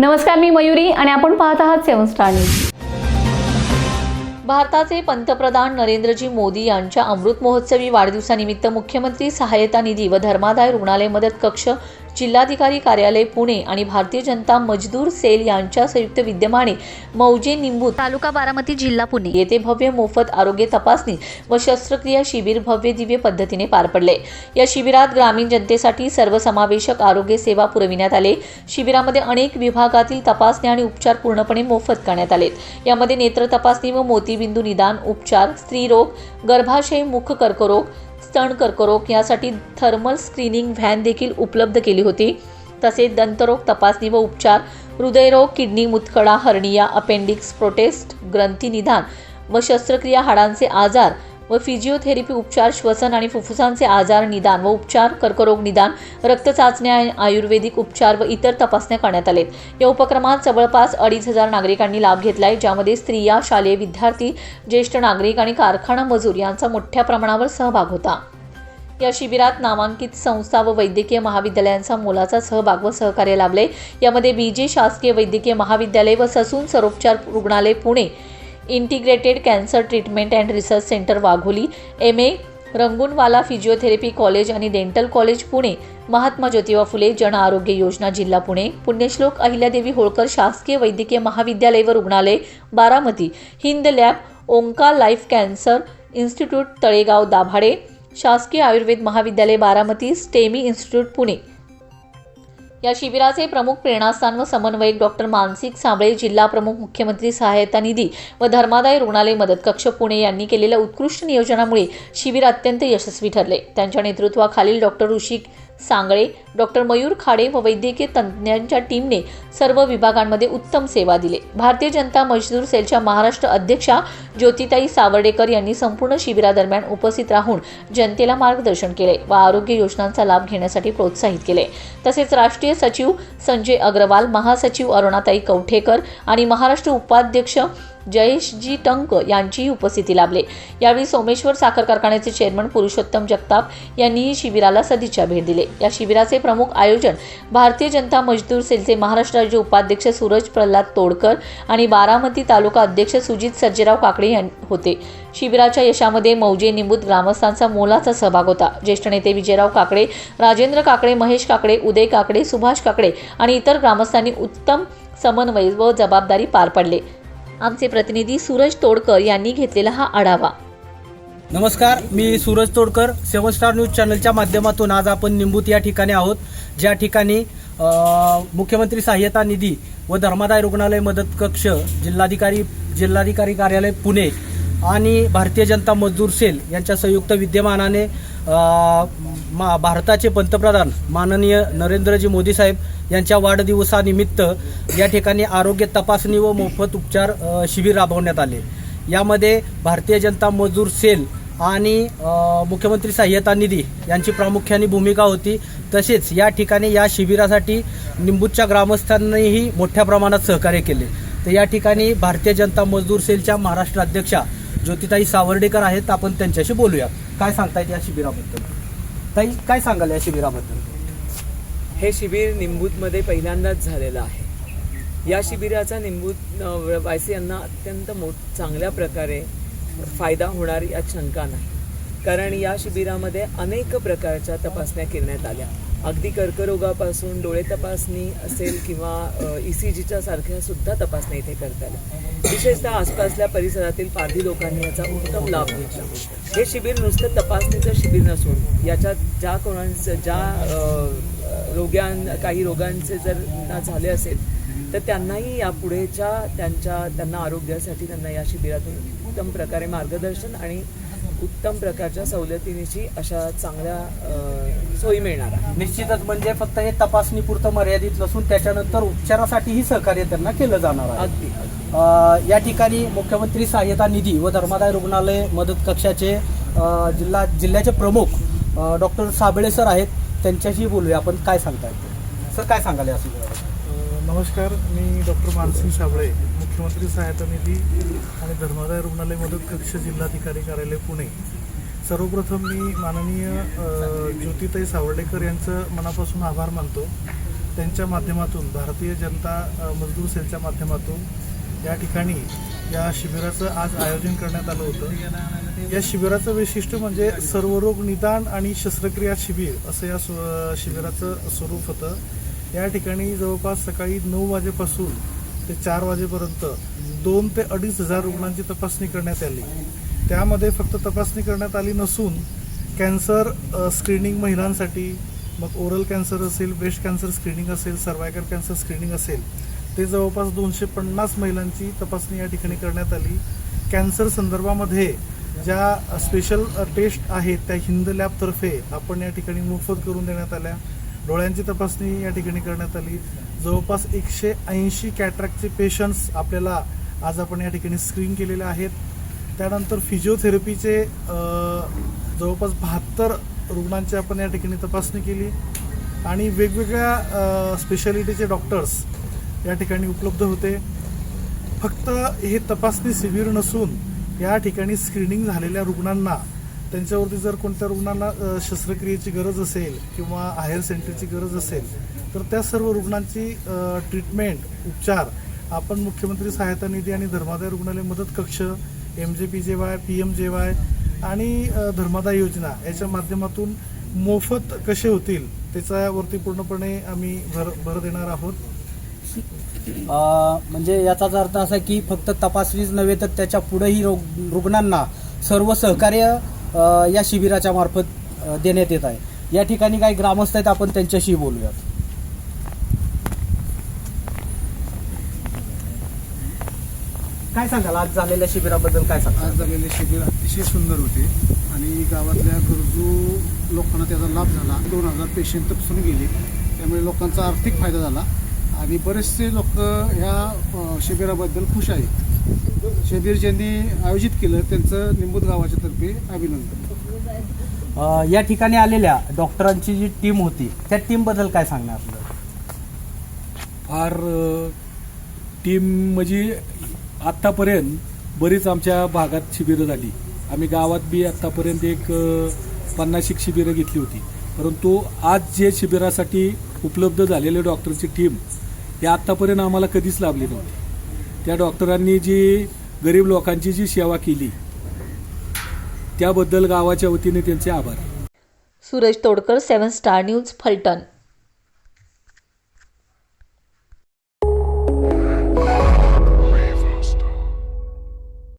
नमस्कार मी मयुरी आणि आपण पाहत आहात सेवन स्टार न्यूज. भारताचे पंतप्रधान नरेंद्रजी मोदी यांच्या अमृत महोत्सवी वाढदिवसानिमित्त मुख्यमंत्री सहायता निधी व धर्मादाय रुग्णालय मदत कक्ष जिल्हाधिकारी कार्यालय पुणे आणि भारतीय जनता मजदूर सेल यांच्या संयुक्त विद्यमाने मौजे निंबू तालुका बारामती जिल्हा पुणे. येथे भव्य मोफत आरोग्य तपासणी व शस्त्रक्रिया शिबिर भव्य दिव्य पद्धतीने पार पडले. या शिबिरात ग्रामीण जनतेसाठी सर्वसमावेशक आरोग्य सेवा पुरविण्यात आले. शिबिरामध्ये अनेक विभागातील तपासणी आणि उपचार पूर्णपणे मोफत करण्यात आलेत. यामध्ये नेत्र तपासणी व मोतीबिंदू निदान उपचार स्त्रीरोग गर्भाशय मुख कर्करोग स्तन कर्करोग यासाठी थर्मल स्क्रीनिंग व्हॅन देखील उपलब्ध केली होती. तसेच दंतरोग तपासणी व उपचार हृदयरोग किडनी मुतखडा हर्निया अपेंडिक्स प्रोटेस्ट ग्रंथी निदान व शस्त्रक्रिया हाडांचे आजार व फिजिओथेरपी उपचार श्वसन आणि फुफ्फुसांचे आजार निदान व उपचार कर्करोग निदान रक्त चाचण्या आयुर्वेदिक उपचार व इतर तपासण्या करण्यात आलेत. या उपक्रमात जवळपास अडीच हजार नागरिकांनी लाभ घेतला आहे ज्यामध्ये स्त्रिया शालेय विद्यार्थी ज्येष्ठ नागरिक आणि कारखाना मजूर यांचा मोठ्या प्रमाणावर सहभाग होता. या शिबिरात नामांकित संस्था व वैद्यकीय महाविद्यालयांचा मोलाचा सहभाग व सहकार्य लाभले. यामध्ये बीजे शासकीय वैद्यकीय महाविद्यालय व ससून सरोपचार रुग्णालय Pune integrated cancer treatment and research centre Wagholi M A Rangoonwala physiotherapy college आणि डेंटल कॉलेज पुणे महात्मा ज्योतिबा फुले जन आरोग्य योजना जिल्हा पुणे पुण्यश्लोक अहिल्यादेवी होळकर शासकीय वैद्यकीय महाविद्यालय व रुग्णालय Baramati Hind lab onco life cancer institute Talegaon Dabhade शासकीय आयुर्वेद महाविद्यालय बारामती स्टेमी इन्स्टिट्यूट पुणे. या शिबिराचे प्रमुख प्रेरणास्थान व समन्वयक डॉक्टर मानसिक सांबळे जिल्हा प्रमुख मुख्यमंत्री सहायता निधी व धर्मादाय रुग्णालय मदत कक्ष पुणे यांनी केलेल्या उत्कृष्ट नियोजनामुळे शिबिर अत्यंत यशस्वी ठरले. त्यांच्या नेतृत्वाखालील डॉक्टर ऋषिक सांगळे डॉक्टर मयूर खाडे व वैद्यकीय तज्ज्ञांच्या टीमने सर्व विभागांमध्ये उत्तम सेवा दिले. भारतीय जनता मजदूर सेलच्या महाराष्ट्र अध्यक्षा ज्योतिताई सावर्डेकर यांनी संपूर्ण शिबिरादरम्यान उपस्थित राहून जनतेला मार्गदर्शन केले व आरोग्य योजनांचा लाभ घेण्यासाठी प्रोत्साहित केले. तसेच राष्ट्रीय सचिव संजय अग्रवाल महासचिव अरुणाताई कवठेकर आणि महाराष्ट्र उपाध्यक्ष जयेशजी टंक यांचीही उपस्थिती लाभले. यावेळी सोमेश्वर साखर कारखान्याचे चेअरमन पुरुषोत्तम जगताप यांनीही शिबिराला सदिच्छा भेट दिली. या शिबिराचे प्रमुख आयोजन भारतीय जनता मजदूर सेलचे महाराष्ट्र राज्य उपाध्यक्ष सूरज प्रल्हाद तोडकर आणि बारामती तालुका अध्यक्ष सुजित सर्जेराव काकडे यां होते. शिबिराच्या यशामध्ये मौजे निंबूत ग्रामस्थांचा मोलाचा सहभाग होता. ज्येष्ठ नेते विजयराव काकडे राजेंद्र काकडे महेश काकडे उदय काकडे सुभाष काकडे आणि इतर ग्रामस्थांनी उत्तम समन्वय व जबाबदारी पार पाडले. आमचे प्रतिनिधी सूरज तोडकर यांनी घेतलेला हा आढावा. नमस्कार मी Suraj Todkar. Seven star news चॅनलच्या माध्यमातून आज आपण निंबूत या ठिकाणी आहोत. ज्या ठिकाणी मुख्यमंत्री सहाय्यता निधी व धर्मादाय रुग्णालय मदत कक्ष जिल्हाधिकारी जिल्हाधिकारी कार्यालय पुणे आणि भारतीय जनता मजदूर सेल यांच्या संयुक्त विद्यमानाने मा भारताचे पंतप्रधान माननीय नरेंद्रजी मोदी साहेब यांच्या वाढदिवसानिमित्त या ठिकाणी आरोग्य तपासणी व मोफत उपचार शिबिर राबवण्यात आले. यामध्ये भारतीय जनता मजूर सेल आणि मुख्यमंत्री सहाय्यता निधी यांची प्रामुख्याने भूमिका होती. तसेच या ठिकाणी या शिबिरासाठी निंबूच्या ग्रामस्थांनीही मोठ्या प्रमाणात सहकार्य केले. तर या ठिकाणी भारतीय जनता मजदूर सेलच्या महाराष्ट्र अध्यक्षा ज्योतिताई सावर्डेकर आहेत. आपण त्यांच्याशी बोलूया. काय सांगतायत या शिबिराबद्दल? ताई काय सांगाल या शिबिराबद्दल? हे शिबिर निंबूतमध्ये पहिल्यांदाच झालेलं आहे. या शिबिराचा निंबूत अ, वासियांना अत्यंत मो चांगल्या प्रकारे फायदा होणार यात शंका नाही. कारण या शिबिरामध्ये अनेक प्रकारच्या तपासण्या करण्यात आल्या. अगदी कर्करोगापासून डोळे तपासणी असेल किंवा ई सी जीच्या सारख्या सुद्धा तपासण्या इथे करता आल्या. विशेषतः आसपासल्या परिसरातील पारधी लोकांनी याचा उत्तम लाभ घेतला. हे शिबिर नुसतं तपासणीचं शिबिर नसून याच्यात ज्या कोणाचं ज्या रोग्यां काही रोगांचे जर ना झाले असेल तर त्यांनाही यापुढेच्या त्यांच्या त्यांना आरोग्यासाठी त्यांना या शिबिरातून उत्तम प्रकारे मार्गदर्शन आणि उत्तम प्रकारच्या सवलतीची अशा चांगल्या सोयी मिळणार आहे निश्चितच म्हणजे फक्त हे तपासणी पुरतं मर्यादित नसून त्याच्यानंतर उपचारासाठीही सहकार्य त्यांना केलं जाणार आहे. अगदी या ठिकाणी मुख्यमंत्री सहाय्यता निधी व धर्मादाय रुग्णालय मदत कक्षाचे जिल्हा जिल्ह्याचे प्रमुख डॉक्टर साबळे सर आहेत. त्यांच्याशी बोलूया. आपण काय सांगताय? सर काय सांगाल या नमस्कार. मी डॉक्टर मानसिंग साबळे मुख्यमंत्री सहायता निधी आणि धर्मादाय रुग्णालय मदत कक्ष जिल्हाधिकारी कार्यालय पुणे. सर्वप्रथम मी माननीय ज्योतिताई सावर्डेकर यांचं मनापासून आभार मानतो. त्यांच्या माध्यमातून भारतीय जनता मजदूर सेलच्या माध्यमातून या ठिकाणी या शिबिराचं आज आयोजन करण्यात आलं होतं. या शिबिराचं वैशिष्ट्य म्हणजे सर्वरोग निदान आणि शस्त्रक्रिया शिबिर असं या स्व- शिबिराचं स्वरूप होतं. या ठिकाणी जवळपास सकाळी नऊ वाजेपासून ते चार वाजेपर्यंत दोन ते अडीच हजार रुग्णांची तपासणी करण्यात आली. त्यामध्ये फक्त तपासणी करण्यात आली नसून कॅन्सर स्क्रीनिंग महिलांसाठी मग ओरल कॅन्सर असेल ब्रेस्ट कॅन्सर स्क्रीनिंग असेल सर्वायकल कॅन्सर स्क्रीनिंग असेल ते जवळपास दोनशे पन्नास महिलांची तपासणी या ठिकाणी करण्यात आली. कॅन्सर संदर्भामध्ये ज्या स्पेशल टेस्ट आहेत त्या हिंद लॅबतर्फे आपण या ठिकाणी मोफत करून देण्यात आल्या. डोळ्यांची तपासणी या ठिकाणी करण्यात आली. जवळपास एकशे ऐंशी कॅट्रॅक्टचे पेशंट्स आपल्याला आज आपण या ठिकाणी स्क्रीन केलेले आहेत. त्यानंतर फिजिओथेरपीचे जवळपास बहात्तर रुग्णांची आपण या ठिकाणी तपासणी केली. आणि वेगवेगळ्या स्पेशालिटीचे डॉक्टर्स या ठिकाणी उपलब्ध होते. फक्त हे तपासणी शिबिर नसून या ठिकाणी स्क्रीनिंग झालेल्या रुग्णांना त्यांच्यावरती जर कोणत्या रुग्णांना शस्त्रक्रियेची गरज असेल किंवा हायर सेंटरची गरज असेल तर त्या सर्व रुग्णांची ट्रीटमेंट उपचार आपण मुख्यमंत्री सहायता निधी आणि धर्मादाय रुग्णालय मदत कक्ष M J P J Y P M J Y आणि धर्मादाय योजना याच्या माध्यमातून मोफत कसे होतील त्याच्यावरती पूर्णपणे आम्ही भर भर देणार आहोत. अ, म्हणजे याचाच अर्थ असा की फक्त तपासणीच नव्हे तर त्याच्या पुढेही रुग्णांना सर्व सहकार्य या शिबिराच्या मार्फत देण्यात येत आहे. या ठिकाणी काही ग्रामस्थ आहेत आपण त्यांच्याशी बोलूयात. काय सांगाल? आज झालेल्या शिबिराबद्दल काय सांगाल? आज झालेले शिबिर अतिशय सुंदर होते. आणि गावातल्या गरजू लोकांना त्याचा लाभ झाला. दोन हजार पेशंट तपासून गेले. त्यामुळे लोकांचा आर्थिक फायदा झाला. आणि बरेचसे लोक ह्या शिबिराबद्दल खुश आहेत. शिबिर ज्यांनी आयोजित केलं त्यांचं निंबूत गावाच्या तर्फे अभिनंदन. अ, या ठिकाणी आलेल्या डॉक्टरांची जी टीम होती त्या टीमबद्दल काय सांगणार? आपलं फार टीम म्हणजे आत्तापर्यंत बरीच आमच्या भागात शिबिरं झाली. आम्ही गावात बी आत्तापर्यंत एक पन्नाशिक शिबिरं घेतली होती. परंतु आज जे शिबिरासाठी उपलब्ध झालेले डॉक्टरची टीम हे आत्तापर्यंत आम्हाला कधीच लाभले नव्हते. त्या डॉक्टरांनी जी गरीब लोकांची जी सेवा केली त्याबद्दल गावाच्या वतीने त्यांचे आभार. Suraj Todkar seven star news Phaltan.